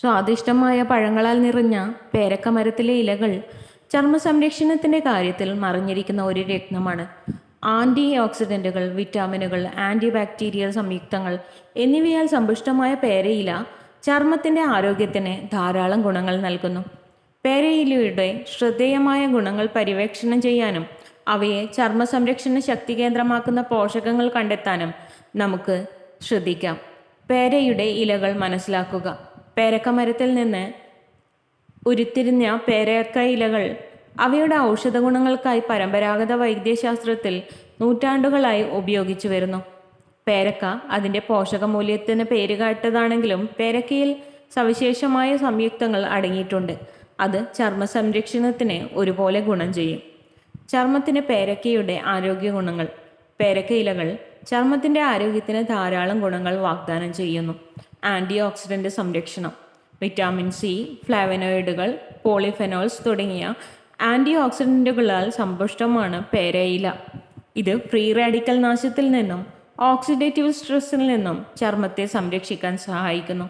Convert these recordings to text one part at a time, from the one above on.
സ്വാദിഷ്ടമായ പഴങ്ങളാൽ നിറഞ്ഞ പേരക്കമരത്തിലെ ഇലകൾ ചർമ്മ സംരക്ഷണത്തിന്റെ കാര്യത്തിൽ മറിഞ്ഞിരിക്കുന്ന ഒരു രത്നമാണ്. ആന്റി ഓക്സിഡന്റുകൾ വിറ്റാമിനുകൾ ആന്റി ബാക്ടീരിയൽ സംയുക്തങ്ങൾ എന്നിവയാൽ സമ്പുഷ്ടമായ പേരയില ചർമ്മത്തിന്റെ ആരോഗ്യത്തിന് ധാരാളം ഗുണങ്ങൾ നൽകുന്നു. പേരയിലയുടെ ശ്രദ്ധേയമായ ഗുണങ്ങൾ പര്യവേക്ഷണം ചെയ്യാനും അവയെ ചർമ്മ സംരക്ഷണ ശക്തി കേന്ദ്രമാക്കുന്ന പോഷകങ്ങൾ കണ്ടെത്താനും നമുക്ക് ശ്രദ്ധിക്കാം. പേരയുടെ ഇലകൾ മനസ്സിലാക്കുക. പേരക്കമരത്തിൽ നിന്ന് ഉരുത്തിരിഞ്ഞ പേരക്ക ഇലകൾ. അവയുടെ ഔഷധ ഗുണങ്ങൾക്കായി പരമ്പരാഗത വൈദ്യശാസ്ത്രത്തിൽ നൂറ്റാണ്ടുകളായി ഉപയോഗിച്ചു വരുന്നു. പേരക്ക അതിന്റെ പോഷകമൂല്യത്തിന് പേരുകാട്ടതാണെങ്കിലും പേരക്കയിൽ സവിശേഷമായ സംയുക്തങ്ങൾ അടങ്ങിയിട്ടുണ്ട്. അത് ചർമ്മ സംരക്ഷണത്തിന് ഒരുപോലെ ഗുണം ചെയ്യും. ചർമ്മത്തിന് പേരക്കയുടെ ആരോഗ്യ ഗുണങ്ങൾ പേരക്ക ഇലകൾ ചർമ്മത്തിന്റെ ആരോഗ്യത്തിന് ധാരാളം ഗുണങ്ങൾ വാഗ്ദാനം ചെയ്യുന്നു. ആന്റി ഓക്സിഡന്റ് സംരക്ഷണം വിറ്റാമിൻ സി ഫ്ലാവനോയിഡുകൾ പോളിഫെനോൾസ് തുടങ്ങിയ ആന്റി ഓക്സിഡന്റുകളാൽ സമ്പുഷ്ടമാണ് പേരയില. ഇത് ഫ്രീ റാഡിക്കൽ നാശത്തിൽ നിന്നും ഓക്സിഡേറ്റീവ് സ്ട്രെസ്സിൽ നിന്നും ചർമ്മത്തെ സംരക്ഷിക്കാൻ സഹായിക്കുന്നു.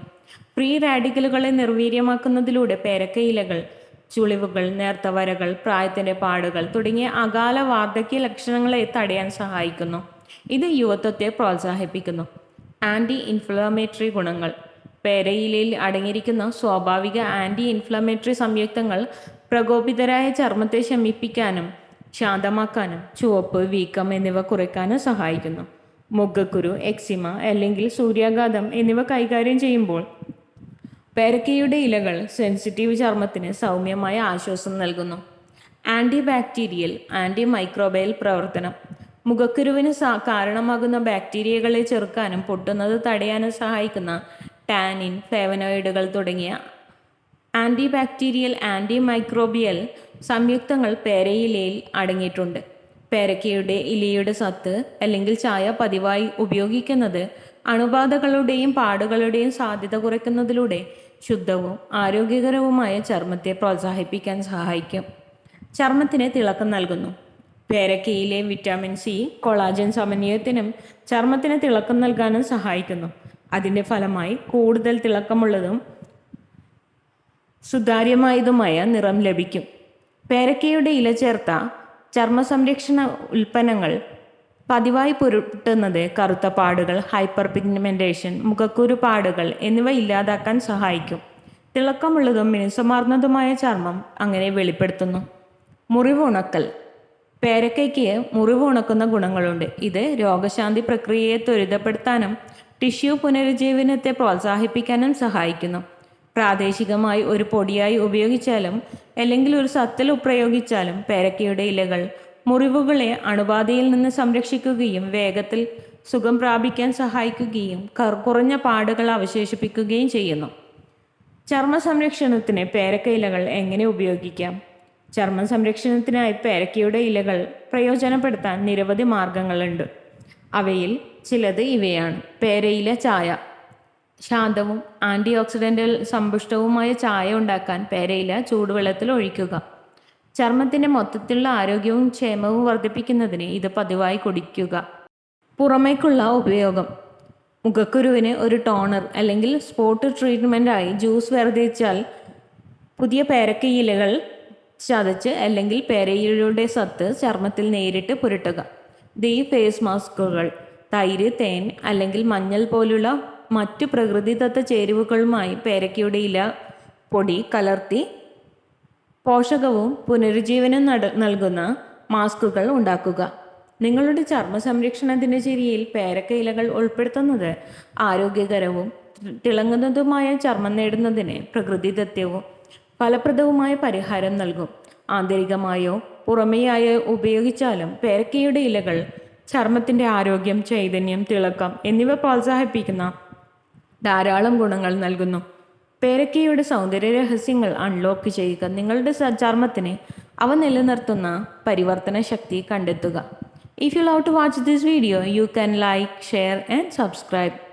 ഫ്രീ റാഡിക്കലുകളെ നിർവീര്യമാക്കുന്നതിലൂടെ പേരക്കയിലകൾ ചുളിവുകൾ നേർത്തവരകൾ പ്രായത്തിന്റെ പാടുകൾ തുടങ്ങിയ അകാല വാർദ്ധക്യ ലക്ഷണങ്ങളെ തടയാൻ സഹായിക്കുന്നു. ഇത് യുവത്വത്തെ പ്രോത്സാഹിപ്പിക്കുന്നു. ആന്റി ഇൻഫ്ലമേറ്ററി ഗുണങ്ങൾ. പേരയിലയിൽ അടങ്ങിയിരിക്കുന്ന സ്വാഭാവിക ആന്റി ഇൻഫ്ലമേറ്ററി സംയുക്തങ്ങൾ പ്രകോപിതരായ ചർമ്മത്തെ ശമിപ്പിക്കാനും ശാന്തമാക്കാനും ചുവപ്പ് വീക്കം എന്നിവ കുറയ്ക്കാനും സഹായിക്കുന്നു. മുഖക്കുരു എക്സിമ അല്ലെങ്കിൽ സൂര്യാഘാതം എന്നിവ കൈകാര്യം ചെയ്യുമ്പോൾ പേരക്കയുടെ ഇലകൾ സെൻസിറ്റീവ് ചർമ്മത്തിന് സൗമ്യമായ ആശ്വാസം നൽകുന്നു. ആന്റി ബാക്ടീരിയൽ ആന്റി മൈക്രോബയൽ പ്രവർത്തനം. മുഖക്കുരുവിന് കാരണമാകുന്ന ബാക്ടീരിയകളെ ചെറുക്കാനും പൊട്ടുന്നത് തടയാനും സഹായിക്കുന്ന ടാനിൻ ഫ്ലേവനോയിഡുകൾ തുടങ്ങിയ ആന്റി ബാക്ടീരിയൽ ആന്റി മൈക്രോബിയൽ സംയുക്തങ്ങൾ പേരയിലയിൽ അടങ്ങിയിട്ടുണ്ട്. പേരക്കയുടെ ഇലയുടെ സത്ത് അല്ലെങ്കിൽ ചായ പതിവായി ഉപയോഗിക്കുന്നത് അണുബാധകളുടെയും പാടുകളുടെയും സാധ്യത കുറയ്ക്കുന്നതിലൂടെ ശുദ്ധവും ആരോഗ്യകരവുമായ ചർമ്മത്തെ പ്രോത്സാഹിപ്പിക്കാൻ സഹായിക്കും. ചർമ്മത്തിന് തിളക്കം നൽകുന്നു. പേരക്കയിലെ വിറ്റാമിൻ സി കൊളാജൻ സമന്വയത്തിനും ചർമ്മത്തിന് തിളക്കം നൽകാനും സഹായിക്കുന്നു. അതിന്റെ ഫലമായി കൂടുതൽ തിളക്കമുള്ളതും സുതാര്യമായതുമായ നിറം ലഭിക്കും. പേരക്കയുടെ ഇല ചേർത്ത ചർമ്മ സംരക്ഷണ ഉൽപ്പന്നങ്ങൾ പതിവായി പുരട്ടുന്നത് കറുത്ത പാടുകൾ ഹൈപ്പർ പിഗ്മെന്റേഷൻ മുഖക്കുരു പാടുകൾ എന്നിവ ഇല്ലാതാക്കാൻ സഹായിക്കും. തിളക്കമുള്ളതും മിനുസമാർന്നതുമായ ചർമ്മം അങ്ങനെ വെളിപ്പെടുത്തുന്നു. മുറിവ് ഉണക്കൽ. പേരക്കയ്ക്ക് മുറിവ് ഉണക്കുന്ന ഗുണങ്ങളുണ്ട്. ഇത് രോഗശാന്തി പ്രക്രിയയെ ത്വരിതപ്പെടുത്താനും ടിഷ്യൂ പുനരുജ്ജീവനത്തെ പ്രോത്സാഹിപ്പിക്കാനും സഹായിക്കുന്നു. പ്രാദേശികമായി ഒരു പൊടിയായി ഉപയോഗിച്ചാലും അല്ലെങ്കിൽ ഒരു സത്തിൽ പ്രയോഗിച്ചാലും പേരക്കയുടെ ഇലകൾ മുറിവുകളെ അണുബാധയിൽ നിന്ന് സംരക്ഷിക്കുകയും വേഗത്തിൽ സുഖം പ്രാപിക്കാൻ സഹായിക്കുകയും കുറഞ്ഞ പാടുകൾ അവശേഷിപ്പിക്കുകയും ചെയ്യുന്നു. ചർമ്മ സംരക്ഷണത്തിന് പേരക്ക ഇലകൾ എങ്ങനെ ഉപയോഗിക്കാം? ചർമ്മ സംരക്ഷണത്തിനായി പേരക്കയുടെ ഇലകൾ പ്രയോജനപ്പെടുത്താൻ നിരവധി മാർഗങ്ങളുണ്ട്. അവയിൽ ചിലത് ഇവയാണ്. പേരയില ചായ. ശാന്തവും ആന്റി ഓക്സിഡന്റൽ സമ്പുഷ്ടവുമായ ചായ ഉണ്ടാക്കാൻ പേരയില ചൂടുവെള്ളത്തിൽ ഒഴിക്കുക. ചർമ്മത്തിന്റെ മൊത്തത്തിലുള്ള ആരോഗ്യവും ക്ഷേമവും വർദ്ധിപ്പിക്കുന്നതിന് ഇത് പതിവായി കുടിക്കുക. പുറമേക്കുള്ള ഉപയോഗം. മുഖക്കുരുവിന് ഒരു ടോണർ അല്ലെങ്കിൽ സ്പോട്ട് ട്രീറ്റ്മെന്റായി ജ്യൂസ് വേർതിരിച്ചാൽ പുതിയ പേരക്ക ഇലകൾ ചതച്ച് അല്ലെങ്കിൽ പെരയിലൂടെ സത്ത് ചർമ്മത്തിൽ നേരിട്ട് പുരട്ടുക. ദി ഫേസ് മാസ്കുകൾ തൈര് തേൻ അല്ലെങ്കിൽ മഞ്ഞൾ പോലുള്ള മറ്റു പ്രകൃതിദത്ത ചേരുവകളുമായി പേരക്കയുടെ ഇല പൊടി കലർത്തി പോഷകവും പുനരുജ്ജീവനം നട നൽകുന്ന മാസ്കുകൾ ഉണ്ടാക്കുക. നിങ്ങളുടെ ചർമ്മ സംരക്ഷണ ദിനചര്യയിൽ പേരക്ക ഇലകൾ ഉൾപ്പെടുത്തുന്നത് ആരോഗ്യകരവും തിളങ്ങുന്നതുമായ ചർമ്മം നേടുന്നതിന് പ്രകൃതിദത്യവും ഫലപ്രദവുമായ പരിഹാരം നൽകും. ആന്തരികമായോ പുറമേയായോ ഉപയോഗിച്ചാലും പേരക്കയുടെ ഇലകൾ ചർമ്മത്തിന്റെ ആരോഗ്യം ചൈതന്യം തിളക്കം എന്നിവ പ്രോത്സാഹിപ്പിക്കുന്ന ധാരാളം ഗുണങ്ങൾ നൽകുന്നു. പേരക്കയുടെ സൗന്ദര്യ രഹസ്യങ്ങൾ അൺലോക്ക് ചെയ്യുക. നിങ്ങളുടെ ചർമ്മത്തിന് അവ നിലനിർത്തുന്ന പരിവർത്തന ശക്തി കണ്ടെത്തുക. If you love to watch this video you can like share and subscribe